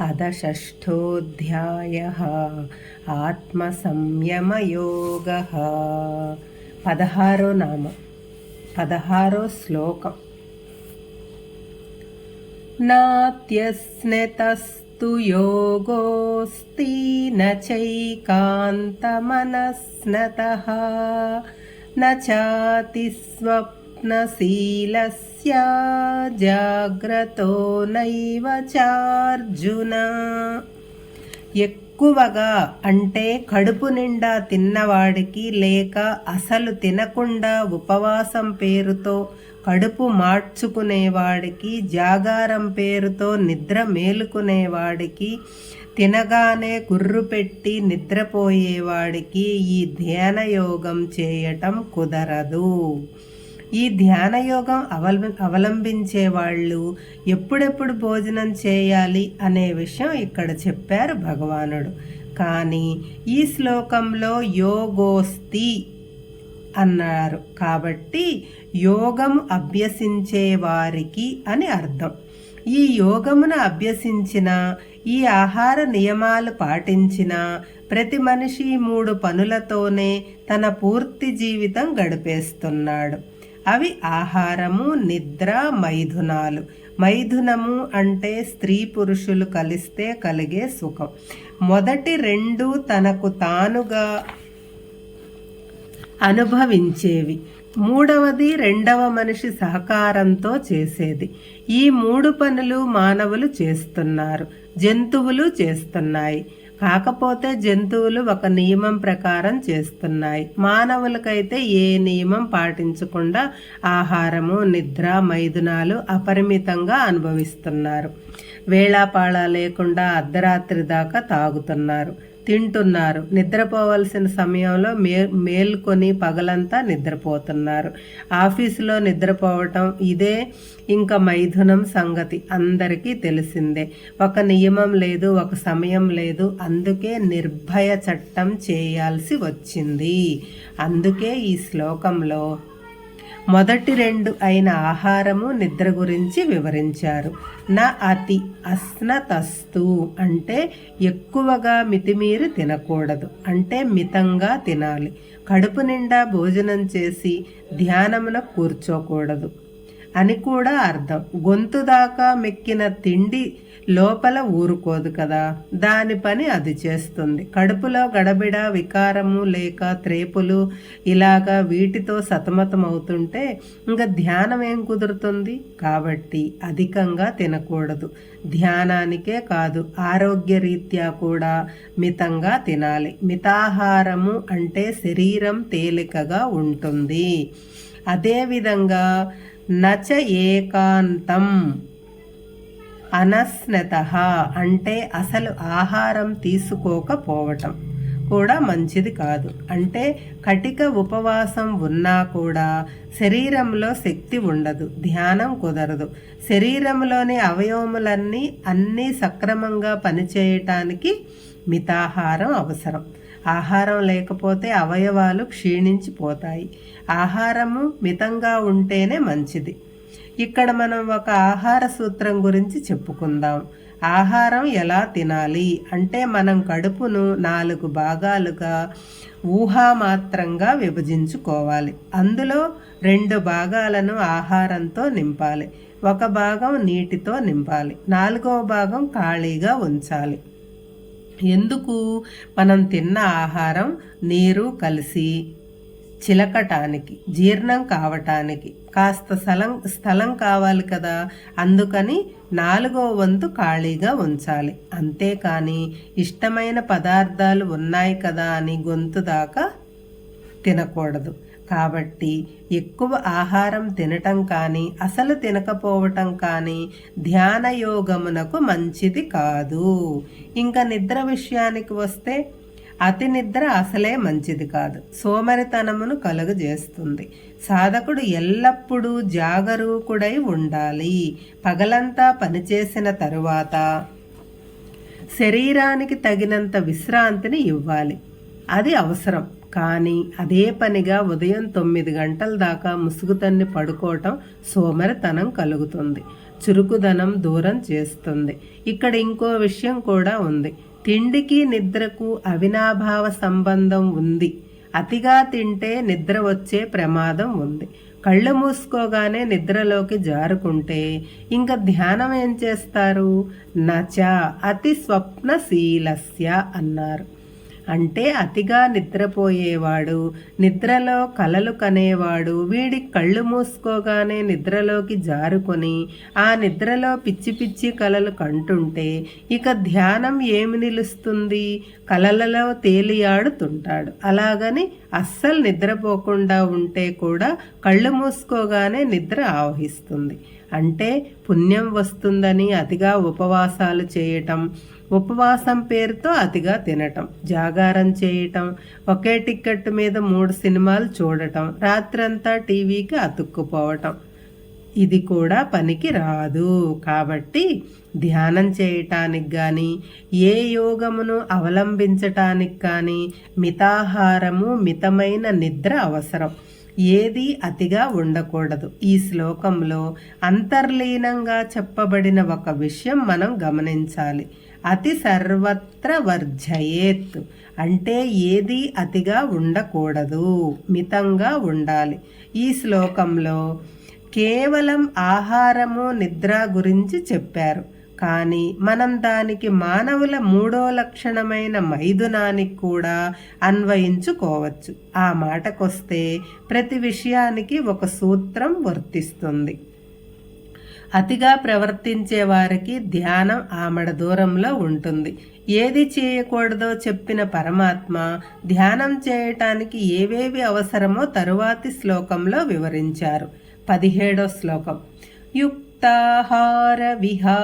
అధషష్ఠోధ్యాయः ఆత్మసంయమయోగः పదహారో నామ పదహారో శ్లోకం నాత్యస్నెతస్తు యోగోస్తి నైకాంతమనస్నత నాతి స్వప్ स्वप्नशीलस्य జాగ్రతో నైవ చార్జున ఎక్కువగా అంటే కడుపు నిండా తిన్నవాడికి లేక అసలు తినకుండా ఉపవాసం పేరుతో కడుపు మార్చుకునేవాడికి జాగారం పేరుతో నిద్ర మేలుకునేవాడికి తినగానే కుర్రు పెట్టి నిద్రపోయేవాడికి ఈ ధ్యాన యోగం చేయటం కుదరదు ఈ ధ్యాన యోగం అవల అవలంబించే వాళ్ళు ఎప్పుడెప్పుడు భోజనం చేయాలి అనే విషయం ఇక్కడ చెప్పారు భగవానుడు. కానీ ఈ శ్లోకంలో యోగోస్తి అన్నారు. కాబట్టి యోగం అభ్యసించే వారికి అని అర్థం. ఈ యోగమును అభ్యసించిన ఈ ఆహార నియమాలు పాటించిన ప్రతి మనిషి మూడు పనులతోనే తన పూర్తి జీవితం గడిపేస్తున్నాడు. అవి ఆహారము నిద్ర మైథునాలు. మైథునము అంటే స్త్రీ పురుషులు కలిస్తే కలిగే సుఖం. మొదటి రెండు తనకు తానుగా అనుభవించేవి. మూడవది రెండవ మనిషి సహకారంతో చేసేది. ఈ మూడు పనులు మానవులు చేస్తున్నారు జంతువులు చేస్తున్నాయి. కాకపోతే జంతువులు ఒక నియమం ప్రకారం చేస్తున్నాయి. మానవులకైతే ఏ నియమం పాటించకుండా ఆహారము నిద్ర మైదునాలు అపరిమితంగా అనుభవిస్తున్నారు. వేళాపాళ లేకుండా అర్ధరాత్రి దాకా తాగుతున్నారు. తింటున్నారు. నిద్రపోవాల్సిన సమయంలో మే మేల్కొని పగలంతా నిద్రపోతున్నారు. ఆఫీసులో నిద్రపోవటం ఇదే ఇంకా మైథునం సంగతి. అందరికీ తెలిసిందే. ఒక నియమం లేదు ఒక సమయం లేదు. అందుకే నిర్భయ చట్టం చేయాల్సి వచ్చింది. అందుకే ఈ శ్లోకంలో మొదటి రెండు అయిన ఆహారము నిద్ర గురించి వివరించారు. నా అతి అస్నతస్తు అంటే ఎక్కువగా మితిమీరి తినకూడదు. అంటే మితంగా తినాలి. కడుపు నిండా భోజనం చేసి ధ్యానమున కూర్చోకూడదు. అని కూడా అర్థం. గొంతు దాకా మెక్కిన తిండి లోపల ఊరుకోదు కదా. దాని పని అది చేస్తుంది. కడుపులో గడబిడ వికారము లేక త్రేపులు ఇలాగా వీటితో సతమతమవుతుంటే ఇంకా ధ్యానం ఏం కుదురుతుంది? కాబట్టి అధికంగా తినకూడదు. ధ్యానానికే కాదు ఆరోగ్యరీత్యా కూడా మితంగా తినాలి. మితాహారము అంటే శరీరం తేలికగా ఉంటుంది. అదేవిధంగా నచ ఏకాంతం. అనస్నత అంటే అసలు ఆహారం తీసుకోకపోవటం. కూడా మంచిది కాదు. అంటే కటిక ఉపవాసం ఉన్నా కూడా శరీరంలో శక్తి ఉండదు ధ్యానం కుదరదు. శరీరంలోని అవయవములన్నీ అన్నీ సక్రమంగా పనిచేయటానికి మితాహారం అవసరం. ఆహారం లేకపోతే అవయవాలు క్షీణించిపోతాయి. ఆహారము మితంగా ఉంటేనే మంచిది. ఇక్కడ మనం ఒక ఆహార సూత్రం గురించి చెప్పుకుందాం. ఆహారం ఎలా తినాలి? అంటే మనం కడుపును నాలుగు భాగాలుగా ఊహామాత్రంగా విభజించుకోవాలి. అందులో రెండు భాగాలను ఆహారంతో నింపాలి. ఒక భాగం నీటితో నింపాలి. నాలుగవ భాగం ఖాళీగా ఉంచాలి. ఎందుకు? మనం తిన్న ఆహారం నీరు కలిసి చిలకటానికి జీర్ణం కావటానికి కాస్త స్థలం స్థలం కావాలి కదా అందుకని నాలుగవ వంతు ఖాళీగా ఉంచాలి. అంతేకాని ఇష్టమైన పదార్థాలు ఉన్నాయి కదా అని గొంతు దాకా తినకూడదు. కాబట్టి ఎక్కువ ఆహారం తినటం కానీ అసలు తినకపోవటం కానీ ధ్యాన యోగమునకు మంచిది కాదు. ఇంకా నిద్ర విషయానికి వస్తే అతి నిద్ర అసలే మంచిది కాదు. సోమరితనమును కలుగజేస్తుంది. సాధకుడు ఎల్లప్పుడూ జాగరూకుడై ఉండాలి. పగలంతా పనిచేసిన తరువాత శరీరానికి తగినంత విశ్రాంతిని ఇవ్వాలి. అది అవసరం. కానీ అదే పనిగా ఉదయం తొమ్మిది గంటల దాకా ముసుగుతన్ని పడుకోవటం సోమరితనం కలుగుతుంది. చురుకుదనం దూరం చేస్తుంది. ఇక్కడ ఇంకో విషయం కూడా ఉంది. తిండికి నిద్రకు అవినాభావ సంబంధం ఉంది. అతిగా తింటే నిద్ర వచ్చే ప్రమాదం ఉంది. కళ్ళు మూసుకోగానే నిద్రలోకి జారుకుంటే ఇంకా ధ్యానం ఏం చేస్తారు? నచ అతి స్వప్నశీలస్య అన్నారు. అంటే అతిగా నిద్రపోయేవాడు నిద్రలో కలలు కనేవాడు వీడి కళ్ళు మూసుకోగానే నిద్రలోకి జారుకొని ఆ నిద్రలో పిచ్చి పిచ్చి కలలు కంటుంటే ఇక ధ్యానం ఏమి నిలుస్తుంది? కలలలో తేలియాడుతుంటాడు. అలాగని అస్సలు నిద్రపోకుండా ఉంటే కూడా కళ్ళు మూసుకోగానే నిద్ర ఆవహిస్తుంది. అంటే పుణ్యం వస్తుందని అతిగా ఉపవాసాలు చేయటం ఉపవాసం పేరుతో అతిగా తినటం జాగారం చేయటం ఒకే టిక్కెట్ మీద మూడు సినిమాలు చూడటం రాత్రంతా టీవీకి అతుక్కుపోవటం. ఇది కూడా పనికి రాదు. కాబట్టి ధ్యానం చేయటానికి కానీ ఏ యోగమును అవలంబించటానికి కానీ మితాహారము మితమైన నిద్ర అవసరం. ఏది అతిగా ఉండకూడదు. ఈ శ్లోకంలో అంతర్లీనంగా చెప్పబడిన ఒక విషయం మనం గమనించాలి. అతి సర్వత్ర వర్జయేత్ అంటే ఏది అతిగా ఉండకూడదు. మితంగా ఉండాలి. ఈ శ్లోకంలో కేవలం ఆహారము నిద్ర గురించి చెప్పారు. కానీ మనం దానికి మానవుల మూడో లక్షణమైన మైదునానికి కూడా అన్వయించుకోవచ్చు. ఆ మాటకొస్తే ప్రతి విషయానికి ఒక సూత్రం వర్తిస్తుంది. అతిగా ప్రవర్తించే వారికి ధ్యానం ఆమడ దూరంలో ఉంటుంది. ఏది చేయకూడదో చెప్పిన పరమాత్మ ధ్యానం చేయటానికి ఏవేవి అవసరమో తరువాతి శ్లోకంలో వివరించారు. పదిహేడో శ్లోకం. యుక్తాహార విహార